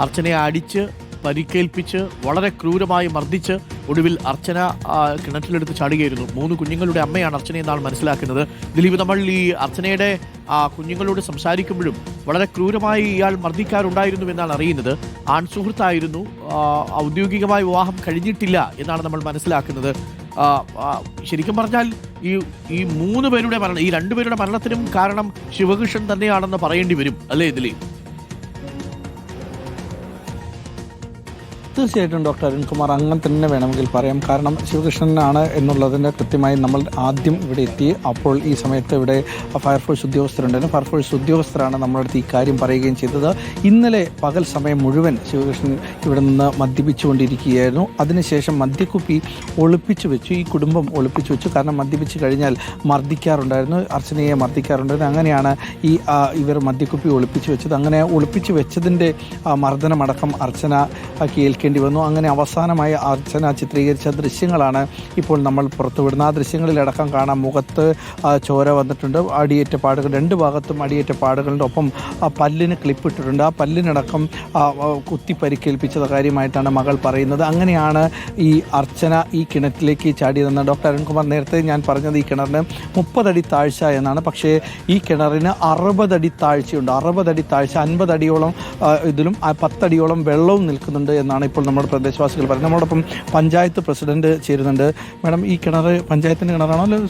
അർച്ചനയെ അടിച്ച് പരിക്കേൽപ്പിച്ച് വളരെ ക്രൂരമായി മർദ്ദിച്ച് ഒടുവിൽ അർച്ചന കിണറ്റിലെടുത്ത് ചാടുകയായിരുന്നു. മൂന്ന് കുഞ്ഞുങ്ങളുടെ അമ്മയാണ് അർച്ചന എന്നാണ് മനസ്സിലാക്കുന്നത്. ദിലീപ് നമ്മൾ ഈ അർച്ചനയുടെ കുഞ്ഞുങ്ങളോട് സംസാരിക്കുമ്പോഴും വളരെ ക്രൂരമായി ഇയാൾ മർദ്ദിക്കാറുണ്ടായിരുന്നു എന്നാണ് അറിയുന്നത്. ആൺസുഹൃത്തായിരുന്നു സുഹൃത്തായിരുന്നു. ആ, വിവാഹം കഴിഞ്ഞിട്ടില്ല എന്നാണ് നമ്മൾ മനസ്സിലാക്കുന്നത്. ശരിക്കും പറഞ്ഞാൽ ഈ ഈ മൂന്ന് പേരുടെ മരണം ഈ രണ്ടുപേരുടെ മരണത്തിനും കാരണം ശിവകൃഷ്ണൻ തന്നെയാണെന്ന് പറയേണ്ടി വരും. അല്ലേ ദിലീപ്? തീർച്ചയായിട്ടും ഡോക്ടർ അരുൺകുമാർ അങ്ങനെ തന്നെ വേണമെങ്കിൽ പറയാം. കാരണം ശിവകൃഷ്ണനാണ് എന്നുള്ളതിന് കൃത്യമായി നമ്മൾ ആദ്യം ഇവിടെ എത്തി. അപ്പോൾ ഈ സമയത്ത് ഇവിടെ ഫയർഫോഴ്സ് ഉദ്യോഗസ്ഥരുണ്ടായിരുന്നു. ഫയർഫോഴ്സ് ഉദ്യോഗസ്ഥരാണ് നമ്മുടെ അടുത്ത് ഈ കാര്യം പറയുകയും ചെയ്തത്. ഇന്നലെ പകൽ സമയം മുഴുവൻ ശിവകൃഷ്ണൻ ഇവിടെ നിന്ന് മദ്യപിച്ചുകൊണ്ടിരിക്കുകയായിരുന്നു. അതിനുശേഷം മദ്യക്കുപ്പി ഒളിപ്പിച്ചു വെച്ചു. ഈ കുടുംബം ഒളിപ്പിച്ചു വെച്ചു. കാരണം മദ്യപിച്ച് കഴിഞ്ഞാൽ മർദ്ദിക്കാറുണ്ടായിരുന്നു. അർച്ചനയെ മർദ്ദിക്കാറുണ്ടായിരുന്നു. അങ്ങനെയാണ് ഈ ഇവർ മദ്യക്കുപ്പി ഒളിപ്പിച്ചു വെച്ചത്. അങ്ങനെ ഒളിപ്പിച്ചു വെച്ചതിന്റെ മർദ്ദനമടക്കം അർച്ചന ആ, കേൾക്കേണ്ടി വന്നു. അങ്ങനെ അവസാനമായി അർച്ചന ചിത്രീകരിച്ച ദൃശ്യങ്ങളാണ് ഇപ്പോൾ നമ്മൾ പുറത്തുവിടുന്നത്. ആ ദൃശ്യങ്ങളിലടക്കം കാണാം മുഖത്ത് ചോര വന്നിട്ടുണ്ട്. അടിയേറ്റ പാടുകൾ രണ്ട് ഭാഗത്തും അടിയേറ്റ പാടുകളുടെ ഒപ്പം പല്ലിന് ക്ലിപ്പിട്ടിട്ടുണ്ട് ആ പല്ലിനടക്കം കുത്തി പരിക്കേൽപ്പിച്ചത് കാര്യമായിട്ടാണ് മകൾ പറയുന്നത്. അങ്ങനെയാണ് ഈ അർച്ചന ഈ കിണറ്റിലേക്ക് ചാടിയതെന്ന് ഡോക്ടർ അരുൺകുമാർ നേരത്തെ ഞാൻ പറഞ്ഞത്. ഈ കിണറിന് മുപ്പതടി താഴ്ച എന്നാണ്. പക്ഷേ ഈ കിണറിന് അറുപതടി താഴ്ചയുണ്ട്. അറുപതടി താഴ്ച അൻപതടിയോളം ഇതിലും പത്തടിയോളം വെള്ളവും നിൽക്കുന്നുണ്ട് എന്നാണ് ഇപ്പോൾ നമ്മുടെ പ്രദേശവാസികൾ പറയുന്നത്. നമ്മളോടൊപ്പം പഞ്ചായത്ത് പ്രസിഡന്റ് ചേരുന്നുണ്ട്. മാഡം ഈ കിണർ പഞ്ചായത്തിന്റെ കിണറാണോ അല്ലെങ്കിൽ?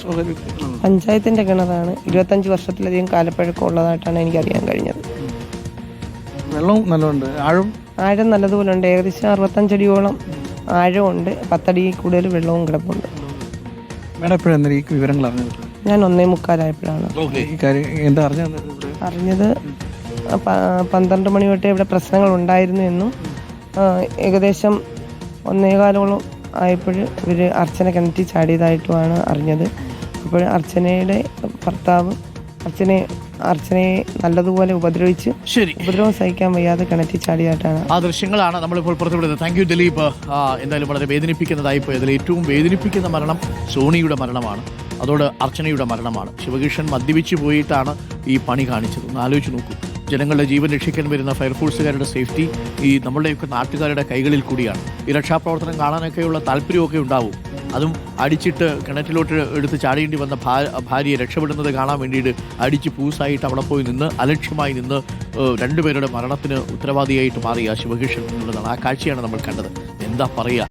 പഞ്ചായത്തിന്റെ കിണറാണ്. ഇരുപത്തഞ്ച് വർഷത്തിലധികം കാലപ്പഴക്കം ഉള്ളതായിട്ടാണ് എനിക്ക് അറിയാൻ കഴിഞ്ഞത്. വെള്ളവും നല്ലതുണ്ട് ആഴം? ആഴം നല്ലതുപോലെ ഉണ്ട് ഏകദേശം അറുപത്തഞ്ചടിയോളം ആഴമുണ്ട്. പത്തടി കൂടുതൽ വെള്ളവും കിടപ്പുണ്ട്. മാഡം എപ്പോഴാണ് ഈ വിവരങ്ങൾ അറിഞ്ഞത്? ഞാൻ ഒന്നേ മുക്കാലായപ്പോഴാണ്. ഈ കാര്യം എന്താ അറിഞ്ഞത് അറിഞ്ഞത് പന്ത്രണ്ട് മണി തൊട്ടേ ഇവിടെ പ്രശ്നങ്ങൾ ഉണ്ടായിരുന്നു എന്നും ഏകദേശം ഒന്നേകാലോളം ആയപ്പോൾ ഇവർ അർച്ചന കിണറ്റി ചാടിയതായിട്ടുമാണ് അറിഞ്ഞത്. അപ്പോൾ അർച്ചനയുടെ ഭർത്താവ് അർച്ചനയെ അർച്ചനയെ നല്ലതുപോലെ ഉപദ്രവിച്ച് ശരി. ഉപദ്രവം സഹിക്കാൻ വയ്യാതെ കിണറ്റി ചാടിയതായിട്ടാണ്. ആ ദൃശ്യങ്ങളാണ് നമ്മളിപ്പോൾ പുറത്തുവിടുന്നത്. Thank you Dileep. എന്തായാലും വളരെ വേദനിപ്പിക്കുന്നതായി പോയി അതിൽ ഏറ്റവും വേദനിപ്പിക്കുന്ന മരണം സോണിയുടെ മരണമാണ്. അതോട് അർച്ചനയുടെ മരണമാണ്. ശിവകൃഷ്ണൻ മദ്യപിച്ച് പോയിട്ടാണ് ഈ പണി കാണിച്ചത്. ഒന്ന് ആലോചിച്ച് നോക്കൂ. ജനങ്ങളുടെ ജീവൻ രക്ഷിക്കാൻ വരുന്ന ഫയർഫോഴ്സുകാരുടെ സേഫ്റ്റി ഈ നമ്മളുടെയൊക്കെ നാട്ടുകാരുടെ കൈകളിൽ കൂടിയാണ്. ഈ രക്ഷാപ്രവർത്തനം കാണാനൊക്കെയുള്ള താല്പര്യമൊക്കെ ഉണ്ടാവും. അതും അടിച്ചിട്ട് കിണറ്റിലോട്ട് എടുത്ത് ചാടേണ്ടി വന്ന ഭാര്യയെ രക്ഷപ്പെടുന്നത് കാണാൻ വേണ്ടിയിട്ട് അടിച്ച് പൂസായിട്ട് അവിടെ പോയി നിന്ന് അലക്ഷ്യമായി നിന്ന് രണ്ടുപേരുടെ മരണത്തിന് ഉത്തരവാദിയായിട്ട് മാറിയ ശിവകൃഷ്ണൻ എന്നുള്ളതാണ്. ആ കാഴ്ചയാണ് നമ്മൾ കണ്ടത്. എന്താ പറയുക